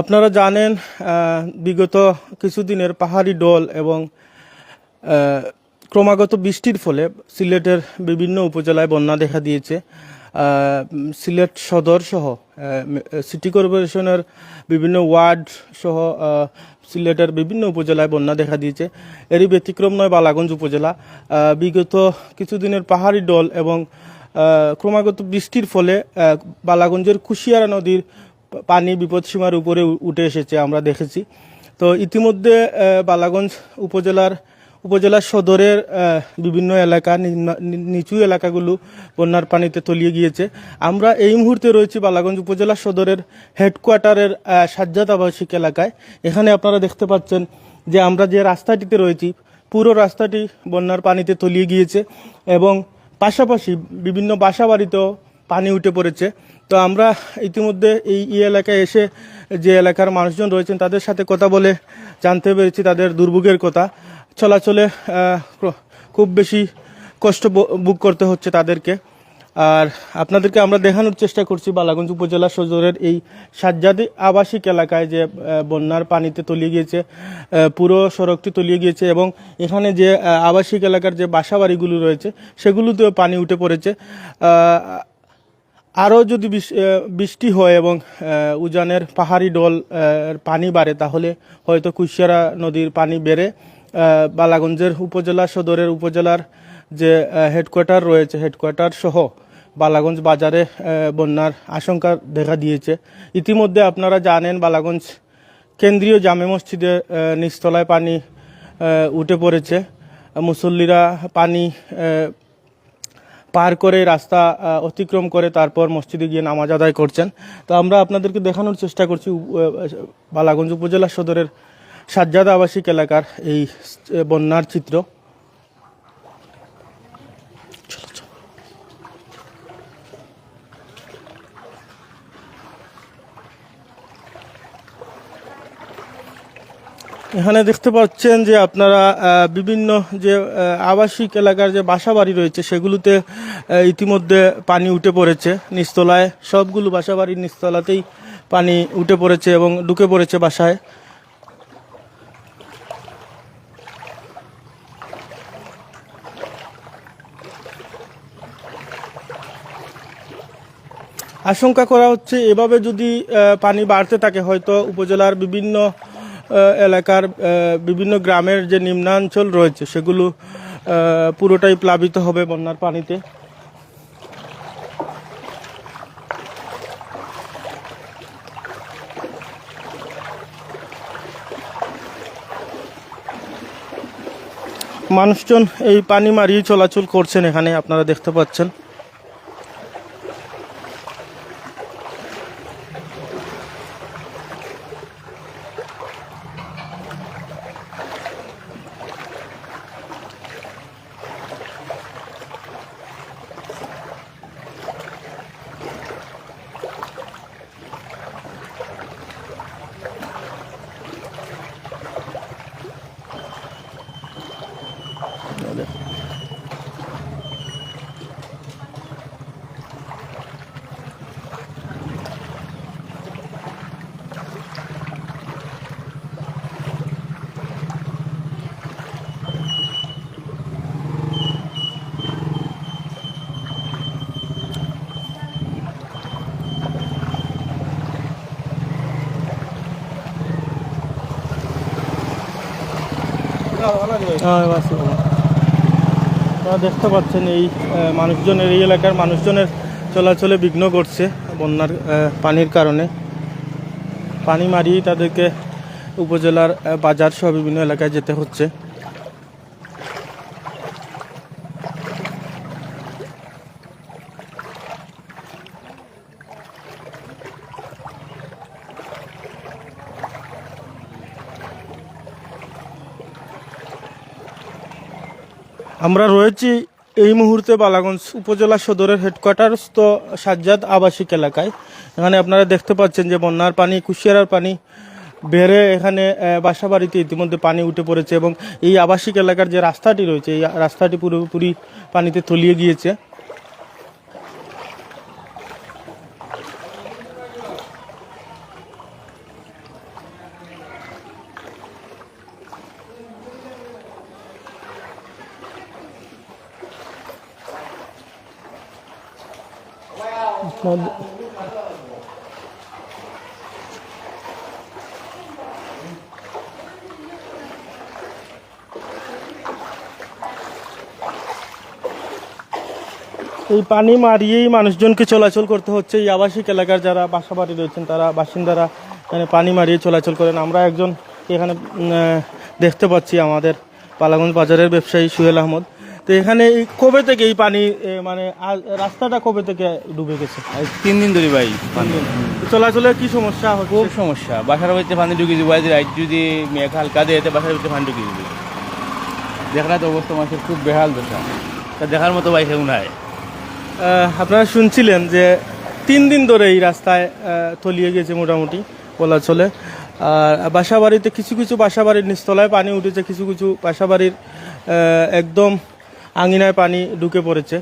আপনারা জানেন বিগত কিছুদিনের পাহাড়ি ডল এবং ক্রমাগত বৃষ্টির ফলে সিলেটের বিভিন্ন উপজেলায় বন্যা দেখা দিয়েছে। সিলেট সদর সহ সিটি কর্পোরেশনের বিভিন্ন ওয়ার্ড সহ সিলেটের বিভিন্ন উপজেলায় বন্যা দেখা দিয়েছে। এরই ব্যতিক্রম নয় বালাগঞ্জ উপজেলা। বিগত কিছুদিনের পাহাড়ি ডল এবং ক্রমাগত বৃষ্টির ফলে বালাগঞ্জের কুশিয়ারা নদীর পানি বিপদসীমার উপরে উঠে এসেছে, আমরা দেখেছি। তো ইতিমধ্যে বালাগঞ্জ উপজেলার, উপজেলা সদরের বিভিন্ন এলাকা নিচু এলাকাগুলো বন্যার পানিতে তলিয়ে গিয়েছে। আমরা এই মুহূর্তে রয়েছি বালাগঞ্জ উপজেলা সদরের হেডকোয়ার্টারের সাজ্জাদ আবাসিক এলাকায়। এখানে আপনারা দেখতে পাচ্ছেন যে আমরা যে রাস্তাটিতে রয়েছি, পুরো রাস্তাটি বন্যার পানিতে তলিয়ে গিয়েছে এবং পাশাপাশি বিভিন্ন বাসা বাড়িতেও পানি উঠে পড়েছে। তো আমরা ইতিমধ্যে এই এই এলাকায় এসে যে এলাকার মানুষজন রয়েছেন, তাদের সাথে কথা বলে জানতে পেরেছি তাদের দুর্ভোগের কথা। চলাচলে খুব বেশি কষ্ট বুক করতে হচ্ছে তাদেরকে। আর আপনাদেরকে আমরা দেখানোর চেষ্টা করছি বালাগঞ্জ উপজেলা সদরের এই সাজ্জাদি আবাসিক এলাকায় যে বন্যার পানিতে তলিয়ে গিয়েছে পুরো সড়কটি তলিয়ে গিয়েছে এবং এখানে যে আবাসিক এলাকার যে বাসাবাড়িগুলো রয়েছে, সেগুলোতেও পানি উঠে পড়েছে। আরও যদি বৃষ- বৃষ্টি হয় এবং উজানের পাহাড়ি ডল পানি বাড়ে, তাহলে হয়তো কুশিয়ারা নদীর পানি বেড়ে বালাগঞ্জের উপজেলা, সদরের উপজেলার যে হেডকোয়ার্টার রয়েছে হেডকোয়ার্টার সহ বালাগঞ্জ বাজারে বন্যার আশঙ্কা দেখা দিয়েছে। ইতিমধ্যে আপনারা জানেন, বালাগঞ্জ কেন্দ্রীয় জামে মসজিদে নিচতলায় পানি উঠে পড়েছে। মুসল্লিরা পানি পার করে রাস্তা অতিক্রম করে তারপর মসজিদে গিয়ে নামাজ আদায় করছেন। তো আমরা আপনাদেরকে দেখানোর চেষ্টা করছি বালাগঞ্জ উপজেলা সদরের সাজ্জাদ আবাসিক এলাকার এই বন্যার চিত্র। এখানে দেখতে পাচ্ছেন যে আপনারা বিভিন্ন যে আবাসিক এলাকার যে বাসা বাড়ি রয়েছে, সেগুলোতে ইতিমধ্যে পানি উঠে পড়েছে। নিচতলায় সবগুলো বাসা বাড়ির পানি উঠে পড়েছে এবং ঢুকে পড়েছে বাসায়। আশঙ্কা করা হচ্ছে এভাবে যদি পানি বাড়তে থাকে, হয়তো উপজেলার বিভিন্ন এলাকার বিভিন্ন গ্রামের যে নিম্নাঞ্চল রয়েছে, সেগুলো পুরোটাই প্লাবিত হবে বন্যার পানিতে। মানুষজন এই পানি মারিয়ে চলাচল করছেন এখানে, আপনারা দেখতে পাচ্ছেন। দেখতে পাচ্ছেন এই মানুষজনের, এই এলাকার মানুষজনের চলাচলে বিঘ্ন করছে বন্যার পানির কারণে। পানি মারিয়ে তাদেরকে উপজেলার বাজার সহ বিভিন্ন এলাকায় যেতে হচ্ছে। আমরা রয়েছি এই মুহূর্তে বালাগঞ্জ উপজেলা সদরের হেডকোয়ার্টারস্থ সাজ্জাদ আবাসিক এলাকায়। এখানে আপনারা দেখতে পাচ্ছেন যে বন্যার পানি, কুশিয়ারার পানি বেড়ে এখানে বাসা বাড়িতে ইতিমধ্যে পানি উঠে পড়েছে এবং এই আবাসিক এলাকার যে রাস্তাটি রয়েছে, এই রাস্তাটি পুরোপুরি পানিতে তলিয়ে গিয়েছে। এই পানি মারিয়েই মানুষজনকে চলাচল করতে হচ্ছে। এই আবাসিক এলাকার যারা বাসাবাড়ি রয়েছেন, তারা বাসিন্দারা এখানে পানি মারিয়ে চলাচল করেন। আমরা একজন এখানে দেখতে পাচ্ছি আমাদের পালাগঞ্জ বাজারের ব্যবসায়ী সুহেল আহমদ। তো এখানে এই কবে থেকে এই পানি এ, মানে আ- রাস্তাটা কবে থেকে ডুবে গেছে? আজ তিন দিন ধরে ভাই পানি। তো চলাচলের কি সমস্যা হচ্ছে? খুব সমস্যা। বাসার বাড়িতে পানি ঢুকিয়ে দিব আজ রাত যদি মেঘ হালকা দিয়ে এতে বাসার বাড়িতে পানি ঢুকিয়ে দিবে দেখার তো অবস্থা মানুষের খুব বেহাল দশা। তা দেখার মতো ভাই কেউ নাই। আহ, আপনারা শুনছিলেন যে তিন দিন ধরে এই রাস্তায় আহ, তলিয়ে গেছে মোটামুটি বলা চলে আর বাসা বাড়িতে কিছু কিছু বাসা বাড়ির নিচতলায় পানি উঠেছে কিছু কিছু বাসা বাড়ির আহ, একদম আঙিনায় পানি ঢুকে পড়েছে।